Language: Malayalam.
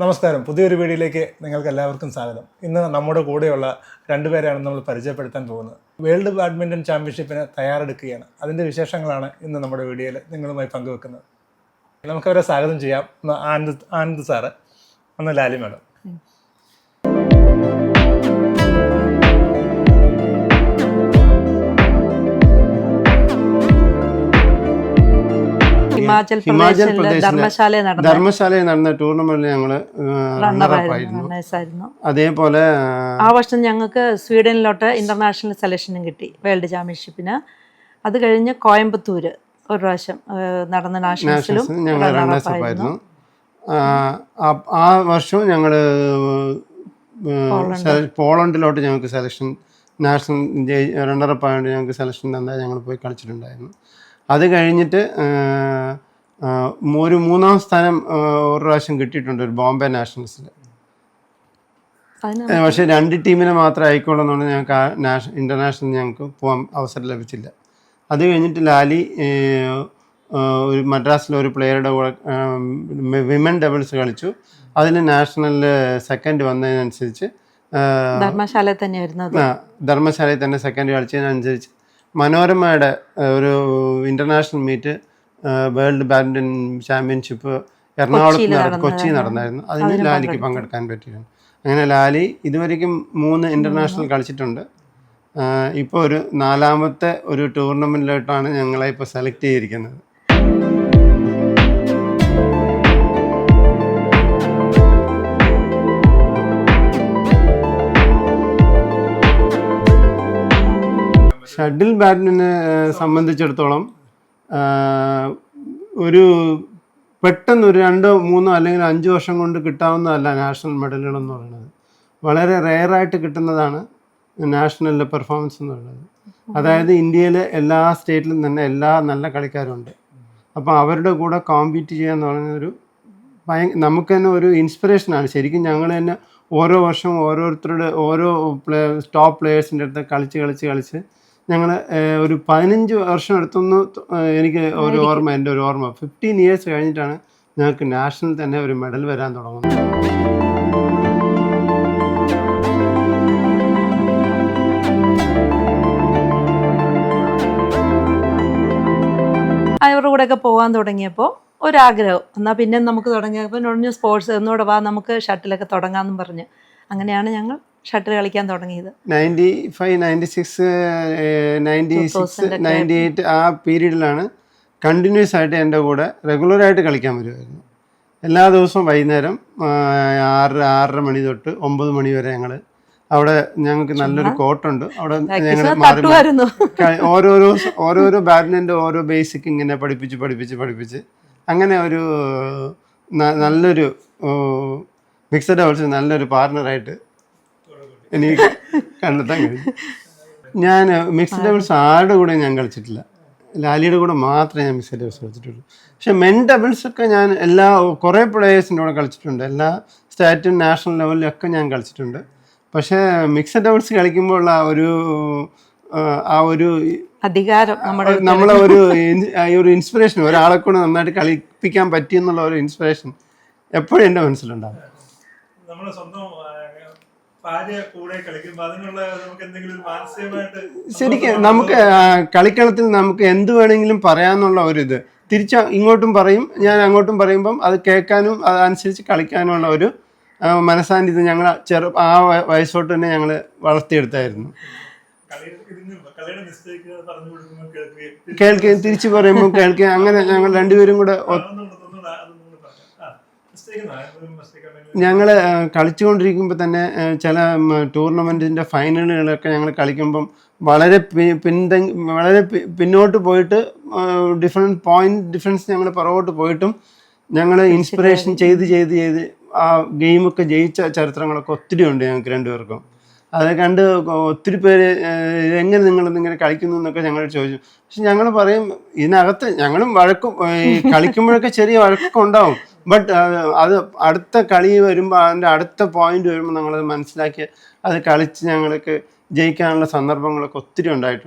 നമസ്കാരം. പുതിയൊരു വീഡിയോയിലേക്ക് നിങ്ങൾക്ക് എല്ലാവർക്കും സ്വാഗതം. ഇന്ന് നമ്മുടെ കൂടെയുള്ള രണ്ടുപേരെയാണ് നമ്മൾ പരിചയപ്പെടുത്താൻ പോകുന്നത്. വേൾഡ് ബാഡ്മിന്റൺ ചാമ്പ്യൻഷിപ്പിന് തയ്യാറെടുക്കുകയാണ്. അതിന്റെ വിശേഷങ്ങളാണ് ഇന്ന് നമ്മുടെ വീഡിയോയിൽ നിങ്ങളുമായി പങ്കുവെക്കുന്നത്. നമുക്കവരെ സ്വാഗതം ചെയ്യാം. ആനന്ദ് ആനന്ദ് സാറ് ഒന്ന് ലാലി മാഡം. ഹിമാചൽ ഹിമാചൽ പ്രദേശിലെ ധർമ്മശാലയിൽ നടന്ന ടൂർണമെന്റിൽ ഞങ്ങൾ റണ്ണറായിരുന്നു അതേപോലെ ആ വർഷം ഞങ്ങൾക്ക് സ്വീഡനിലോട്ട് ഇന്റർനാഷണൽ സെലക്ഷനും കിട്ടി വേൾഡ് ചാമ്പ്യൻഷിപ്പിന് അത് കഴിഞ്ഞ് കോയമ്പത്തൂര് ഒരു പ്രാവശ്യം നടന്ന നാഷണൽസിലും ആയിരുന്നു. ആ, വർഷവും ഞങ്ങൾ പോളണ്ടിലോട്ട് ഞങ്ങൾക്ക് സെലക്ഷൻ നാഷണൽ റണ്ണറപ്പ് ആയതുകൊണ്ട് ഞങ്ങൾക്ക് സെലക്ഷൻ തന്നാൽ ഞങ്ങൾ പോയി കളിച്ചിട്ടുണ്ടായിരുന്നു. അത് കഴിഞ്ഞിട്ട് ഒരു മൂന്നാം സ്ഥാനം ഒരു പ്രാവശ്യം കിട്ടിയിട്ടുണ്ട് ഒരു ബോംബെ നാഷണൽസിൽ. പക്ഷെ രണ്ട് ടീമിനെ മാത്രമേ ആയിക്കോളെന്നുകൊണ്ട് ഞങ്ങൾക്ക് ആ നാഷ ഇന്റർനാഷണൽ ഞങ്ങൾക്ക് പോകാൻ അവസരം ലഭിച്ചില്ല. അത് കഴിഞ്ഞിട്ട് ലാലി ഒരു മദ്രാസിലെ ഒരു പ്ലെയറുടെ കൂടെ വിമൻ ഡബിൾസ് കളിച്ചു. അതിൽ നാഷണലിൽ സെക്കൻഡ് വന്നതിനനുസരിച്ച് ധർമ്മശാലയിൽ തന്നെ ധർമ്മശാലയിൽ തന്നെ സെക്കൻഡ് കളിച്ചതിനനുസരിച്ച് മനോരമയുടെ ഒരു international meet world badminton championship എറണാകുളത്ത് നട- കൊച്ചി നടന്നായിരുന്നു. അതിന് ലാലിക്ക് പങ്കെടുക്കാൻ പറ്റിയിരുന്നു. അങ്ങനെ ലാലി ഇതുവരെയ്ക്കും മൂന്ന് ഇന്റർനാഷണൽ കളിച്ചിട്ടുണ്ട്. ഇപ്പോൾ ഒരു നാലാമത്തെ ഒരു ടൂർണമെന്റിലോട്ടാണ് ഞങ്ങളെ ഇപ്പോൾ സെലക്ട് ചെയ്തിരിക്കുന്നത്. ഷട്ടിൽ ബാറ്റിനെ സംബന്ധിച്ചിടത്തോളം ഒരു പെട്ടെന്ന് ഒരു രണ്ടോ മൂന്നോ അല്ലെങ്കിൽ അഞ്ച് വർഷം കൊണ്ട് കിട്ടാവുന്നതല്ല നാഷണൽ മെഡലുകൾ എന്ന് പറയുന്നത്. വളരെ റെയറായിട്ട് കിട്ടുന്നതാണ് നാഷണലിലെ പെർഫോമൻസ് എന്ന് പറയുന്നത്. അതായത് ഇന്ത്യയിലെ എല്ലാ സ്റ്റേറ്റിലും തന്നെ എല്ലാ നല്ല കളിക്കാരും ഉണ്ട്. അപ്പോൾ അവരുടെ കൂടെ കോമ്പീറ്റ് ചെയ്യുക എന്ന് പറയുന്ന ഒരു ഭയ നമുക്ക് തന്നെ ഒരു ഇൻസ്പിറേഷനാണ് ശരിക്കും ഞങ്ങൾ തന്നെ ഓരോ വർഷവും ഓരോരുത്തരുടെ ഓരോ പ്ലേ ടോപ്പ് പ്ലേയേഴ്സിന്റെ അടുത്ത് കളിച്ച് കളിച്ച് കളിച്ച് ഞങ്ങൾ ഒരു പതിനഞ്ച് വർഷം അടുത്തൊന്ന് എനിക്ക് ഒരു ഓർമ്മ എന്റെ ഒരു ഓർമ്മ. ഫിഫ്റ്റീൻ ഇയേഴ്സ് കഴിഞ്ഞിട്ടാണ് ഞങ്ങൾക്ക് നാഷണൽ തന്നെ ഒരു മെഡൽ വരാൻ തുടങ്ങുന്നത്. അവരുടെ കൂടെയൊക്കെ പോകാൻ തുടങ്ങിയപ്പോൾ ഒരാഗ്രഹം. എന്നാൽ പിന്നെ നമുക്ക് തുടങ്ങിയപ്പോൾ നുഴഞ്ഞു സ്പോർട്സ് എന്നോട് വാ നമുക്ക് ഷട്ടിലൊക്കെ തുടങ്ങാമെന്നും പറഞ്ഞ്. അങ്ങനെയാണ് ഞങ്ങൾ ഷട്ടിൽ കളിക്കാൻ തുടങ്ങിയത്. Ninety five ninety six ninety six ninety eight ആ പീരീഡിലാണ് കണ്ടിന്യൂസ് ആയിട്ട് എന്റെ കൂടെ റെഗുലറായിട്ട് കളിക്കാൻ വരുമായിരുന്നു എല്ലാ ദിവസവും വൈകുന്നേരം ആറ് ആറര മണി തൊട്ട് ഒമ്പത് മണി വരെ ഞങ്ങൾ അവിടെ ഞങ്ങൾക്ക് നല്ലൊരു കോട്ടുണ്ട്. അവിടെ ഞങ്ങൾ മാറി ഓരോരോ ഓരോരോ ബാഡ്മിന്റന്റെ ഓരോ ബേസിക് ഇങ്ങനെ പഠിപ്പിച്ച് പഠിപ്പിച്ച് പഠിപ്പിച്ച്. അങ്ങനെ ഒരു നല്ലൊരു മിക്സഡ് ഡബിൾസ് നല്ലൊരു പാർട്ണറായിട്ട് എനിക്ക് കണ്ടെത്താൻ കഴിയും. ഞാൻ മിക്സഡ് ഡബിൾസ് ആരുടെ കൂടെ ഞാൻ കളിച്ചിട്ടില്ല. ലാലിയുടെ കൂടെ മാത്രമേ ഞാൻ മിക്സ് ഡബിൾസ് കളിച്ചിട്ടുള്ളൂ. പക്ഷെ മെൻ ഡബിൾസ് ഒക്കെ ഞാൻ എല്ലാ കുറേ പ്ലേയേഴ്സിന്റെ കൂടെ കളിച്ചിട്ടുണ്ട്. എല്ലാ സ്റ്റേറ്റും നാഷണൽ ലെവലിലൊക്കെ ഞാൻ കളിച്ചിട്ടുണ്ട്. പക്ഷേ മിക്സഡ് ഡബിൾസ് കളിക്കുമ്പോൾ ഉള്ള ഒരു ആ, ആ ഒരു അധികാരം നമ്മുടെ നമ്മളെ ഒരു ഒരു ഇൻസ്പിറേഷൻ ഒരാളെ കൂടെ നന്നായിട്ട് കളിപ്പിക്കാൻ പറ്റിയെന്നുള്ള ഒരു ഇൻസ്പിറേഷൻ എപ്പോഴും എന്റെ മനസ്സിലുണ്ടാവും. ശരിക്കും നമുക്ക് കളിക്കളത്തിൽ നമുക്ക് എന്ത് വേണമെങ്കിലും പറയാന്നുള്ള ഒരു ഇത് തിരിച്ച് ഇങ്ങോട്ടും പറയും ഞാൻ അങ്ങോട്ടും പറയുമ്പം അത് കേൾക്കാനും അതനുസരിച്ച് കളിക്കാനുമുള്ള ഒരു മനസ്സാന്റെ ഇത് ഞങ്ങൾ ചെറു ആ വയസ്സോട്ട് തന്നെ ഞങ്ങൾ വളർത്തിയെടുത്തായിരുന്നു. കേൾക്കുകയും തിരിച്ചു തിരിച്ച് പറയുമ്പോൾ കേൾക്കുകയും അങ്ങനെ ഞങ്ങൾ രണ്ടുപേരും കൂടെ ഞങ്ങൾ കളിച്ചുകൊണ്ടിരിക്കുമ്പോൾ തന്നെ ചില ടൂർണമെന്റിന്റെ ഫൈനലുകളൊക്കെ ഞങ്ങൾ കളിക്കുമ്പം വളരെ പി- വളരെ പിന്നോട്ട് പോയിട്ട് ഡിഫറെന്റ് പോയിന്റ് ഡിഫറൻസ് ഞങ്ങൾ പുറകോട്ട് പോയിട്ടും ഞങ്ങൾ ഇൻസ്പിറേഷൻ ചെയ്ത് ചെയ്ത് ചെയ്ത് ആ ഗെയിമൊക്കെ ജയിച്ച ചരിത്രങ്ങളൊക്കെ ഒത്തിരി ഉണ്ട് ഞങ്ങൾക്ക് രണ്ടുപേർക്കും. അത് കണ്ട് ഒത്തിരി പേര് എങ്ങനെ നിങ്ങൾ ഇങ്ങനെ കളിക്കുന്നു എന്നൊക്കെ ഞങ്ങൾ ചോദിച്ചു. പക്ഷെ ഞങ്ങൾ പറയും ഇതിനകത്ത് ഞങ്ങളും വഴക്കും കളിക്കുമ്പോഴൊക്കെ ചെറിയ വഴക്കൊക്കെ ഉണ്ടാവും. ബട്ട് അത് അടുത്ത കളി വരുമ്പോൾ അതിന്റെ അടുത്ത പോയിന്റ് വരുമ്പോൾ ഞങ്ങളത് മനസ്സിലാക്കി അത് കളിച്ച് ഞങ്ങൾക്ക് ജയിക്കാനുള്ള സന്ദർഭങ്ങളൊക്കെ ഒത്തിരി ഉണ്ടായിട്ടുണ്ട്.